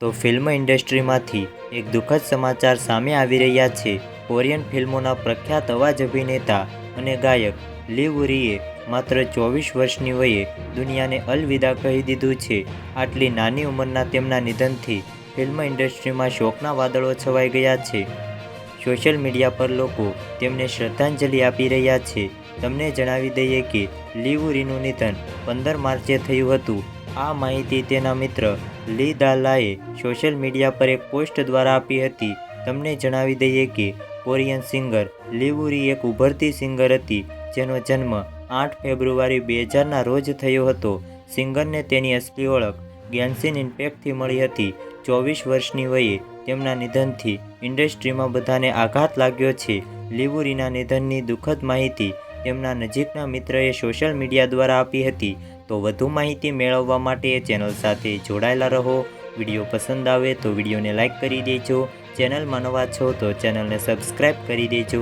તો ફિલ્મ ઇન્ડસ્ટ્રીમાંથી એક દુઃખદ સમાચાર સામે આવી રહ્યા છે. કોરિયન ફિલ્મોના પ્રખ્યાત અવાજ અભિનેતા અને ગાયક લીવ ઉરીએ માત્ર ચોવીસ વર્ષની વયે દુનિયાને અલવિદા કહી દીધું છે. આટલી નાની ઉંમરના તેમના નિધનથી ફિલ્મ ઇન્ડસ્ટ્રીમાં શોકના વાદળો છવાઈ ગયા છે. સોશિયલ મીડિયા પર લોકો તેમને શ્રદ્ધાંજલિ આપી રહ્યા છે. તમને જણાવી દઈએ કે લીવુરીનું નિધન પંદર માર્ચે થયું હતું. આ માહિતી તેના મિત્ર લી દાલાએ સોશિયલ મીડિયા પર એક પોસ્ટ દ્વારા આપી હતી. તમને જણાવી દઈએ કે કોરિયન સિંગર લીવુરી એક ઉભરતી સિંગર હતી, જેનો જન્મ આઠ ફેબ્રુઆરી બે હજારના રોજ થયો હતો. સિંગરને તેની અસલી ઓળખ ગેન્સિન ઇમ્પેક્ટથી મળી હતી. ચોવીસ વર્ષની વયે તેમના નિધનથી ઇન્ડસ્ટ્રીમાં બધાને આઘાત લાગ્યો છે. લીવુરીના નિધનની દુઃખદ માહિતી તેમના નજીકના મિત્રએ સોશિયલ મીડિયા દ્વારા આપી હતી. તો વધુ માહિતી મેળવવા માટે ચેનલ સાથે જોડાયેલા રહો. વીડિયો પસંદ આવે તો વિડીયોને લાઇક કરી દેજો. ચેનલમાં નવા છો તો ચેનલને સબસ્ક્રાઈબ કરી દેજો.